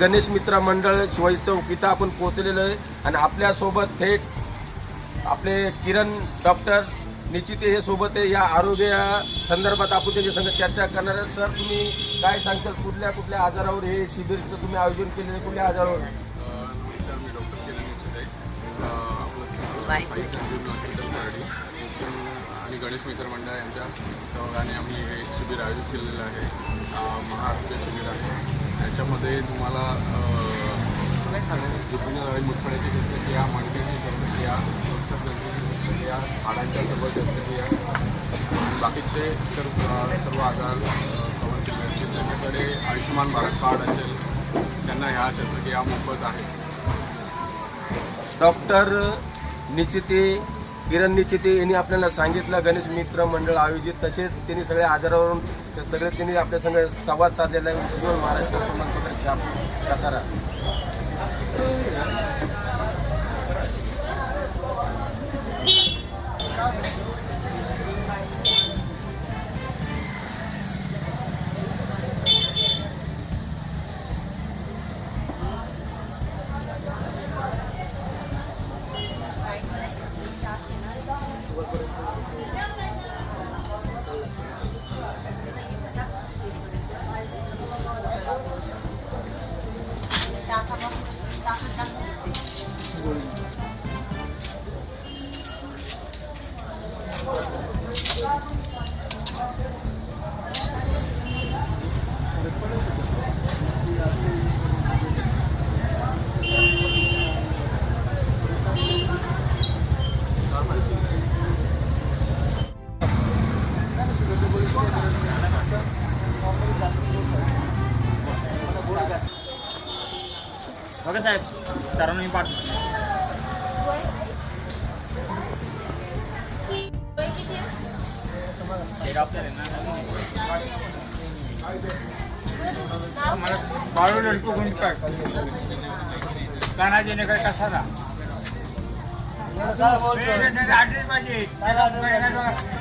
गणेश मित्र मंडळ शिवाजी चौक इथं आपण पोहोचलेलो आहे. आणि आपल्यासोबत थेट आपले किरण डॉक्टर निश्चिते हे सोबत आहे. या आरोग्य संदर्भात आपण त्याच्या संग चर्चा करणार आहे सर तुम्ही काय सांगताल कुठल्या कुठल्या आजारावर हे शिबिरचं तुम्ही आयोजन केलेलं आहे? कुठल्या आजारावर? नमस्कार मी डॉक्टर किरण निश्चित आणि गणेश मित्र मंडळ यांच्या सहयोगाने आम्ही हे शिबिर आयोजित केलेलं आहे. महाआरोग्य शिबिर आहे. त्याच्यामध्ये तुम्हाला जुपिनल मुतखड्याची शस्त्रक्रिया मणक्याची शस्त्रक्रिया प्रोस्टेट शस्त्रक्रिया हाडांच्या सर्व शस्त्रक्रिया आणि बाकीचे तर सर्व आजार कव्हर केले असतील. त्यांच्याकडे आयुष्यमान भारत कार्ड असेल त्यांना ह्या शस्त्रक्रिया मोफत आहेत डॉक्टर निश्चिते किरण निश्चिते यांनी आपल्याला सांगितलं गणेश मित्र मंडळ आयोजित तसेच त्यांनी सगळ्या आजारावरून सगळे त्यांनी आपल्या संग संवाद साधलेला आहे. उज्ज्वल महाराष्ट्र संबंधपत्र छाप Kasara Oke saya cara ini. મારો લડકો ગુંજકાય તાનાજીને કઈ કથા હતા આટલી બાજી